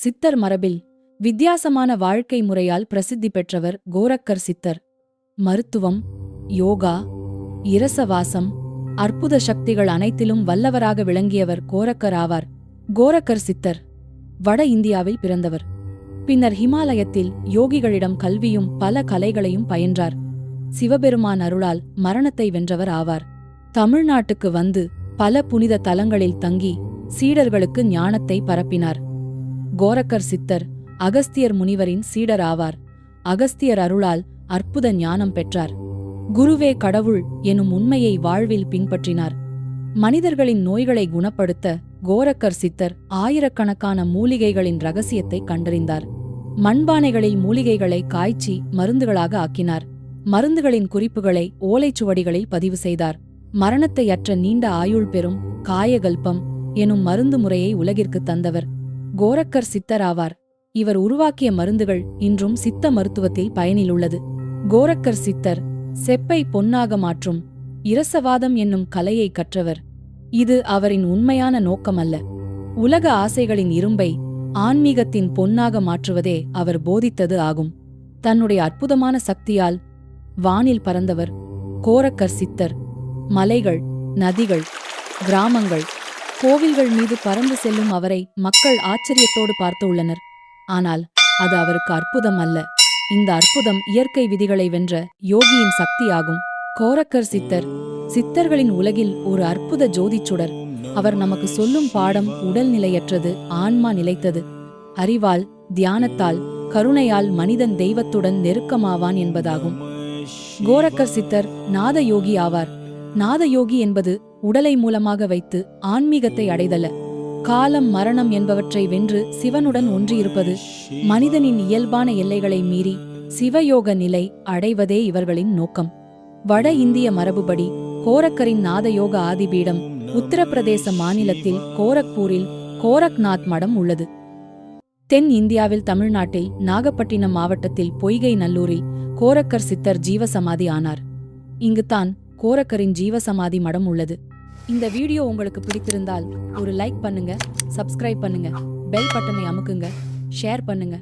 சித்தர் மரபில் வித்தியாசமான வாழ்க்கை முறையால் பிரசித்தி பெற்றவர் கோரக்கர் சித்தர். மருத்துவம் யோகா இரசவாசம் அற்புத சக்திகள் அனைத்திலும் வல்லவராக விளங்கியவர் கோரக்கர் ஆவார். கோரக்கர் சித்தர் வட இந்தியாவில் பிறந்தவர். பின்னர் ஹிமாலயத்தில் யோகிகளிடம் கல்வியும் பல கலைகளையும் பயின்றார். சிவபெருமான் அருளால் மரணத்தை வென்றவர் ஆவார். தமிழ்நாட்டுக்கு வந்து பல புனித தலங்களில் தங்கி சீடர்களுக்கு ஞானத்தை பரப்பினார். கோரக்கர் சித்தர் அகஸ்தியர் முனிவரின் சீடர் ஆவார். அகஸ்தியர் அருளால் அற்புத ஞானம் பெற்றார். குருவே கடவுள் எனும் உண்மையை வாழ்வில் பின்பற்றினார். மனிதர்களின் நோய்களை குணப்படுத்த கோரக்கர் சித்தர் ஆயிரக்கணக்கான மூலிகைகளின் ரகசியத்தை கண்டறிந்தார். மண்பானைகளில் மூலிகைகளை காய்ச்சி மருந்துகளாக ஆக்கினார். மருந்துகளின் குறிப்புகளை ஓலைச்சுவடிகளில் பதிவு செய்தார். மரணத்தை அற்ற நீண்ட ஆயுள் பெறும் காயகல்பம் எனும் மருந்து முறையை உலகிற்கு தந்தவர். கோரக்கர் சித்தர் ஆவார் இவர் உருவாக்கிய மருந்துகள் இன்றும் சித்த மருத்துவத்தில் பயனிலுள்ளது. கோரக்கர் சித்தர் செப்பை பொன்னாக மாற்றும் இரசவாதம் என்னும் கலையை கற்றவர். இது அவரின் உண்மையான நோக்கமல்ல. உலக ஆசைகளின் இரும்பை ஆன்மீகத்தின் பொன்னாக மாற்றுவதே அவர் போதித்தது ஆகும். தன்னுடைய அற்புதமான சக்தியால் வானில் பறந்தவர் கோரக்கர் சித்தர். மலைகள் நதிகள் கிராமங்கள் கோவில்கள் மீது பறந்து செல்லும் அவரை மக்கள் ஆச்சரியத்தோடு பார்த்துள்ளனர். ஆனால் அது அவருக்கு அற்புதம் அல்ல. இந்த அற்புதம் இயற்கை விதிகளை வென்ற யோகியின் சக்தியாகும். கோரக்கர் சித்தர் சித்தர்களின் உலகில் ஒரு அற்புத ஜோதிச்சுடர். அவர் நமக்கு சொல்லும் பாடம் உடல் நிலையற்றது ஆன்மா நிலைத்தது. அறிவால் தியானத்தால் கருணையால் மனிதன் தெய்வத்துடன் நெருக்கமாவான் என்பதாகும். கோரக்கர் சித்தர் நாத யோகி ஆவார். நாதயோகி என்பது உடலை மூலமாக வைத்து ஆன்மீகத்தை அடைதல. காலம் மரணம் என்பவற்றை வென்று சிவனுடன் ஒன்றியிருப்பது மனிதனின் இயல்பான எல்லைகளை மீறி சிவயோக நிலை அடைவதே இவர்களின் நோக்கம். வட இந்திய மரபுபடி கோரக்கரின் நாதயோக ஆதிபீடம் உத்தரப்பிரதேச மாநிலத்தில் கோரக்பூரில் கோரக்நாத் மடம் உள்ளது. தென் இந்தியாவில் தமிழ்நாட்டில் நாகப்பட்டினம் மாவட்டத்தில் பொய்கை நல்லூரில் கோரக்கர் சித்தர் ஜீவசமாதி ஆனார். இங்குதான் கோரக்கரின் ஜீவசமாதி மடம் உள்ளது. இந்த வீடியோ உங்களுக்கு பிடித்திருந்தால் ஒரு லைக் பண்ணுங்க சப்ஸ்கிரைப் பண்ணுங்க பெல் பட்டனை அமுக்குங்க ஷேர் பண்ணுங்க.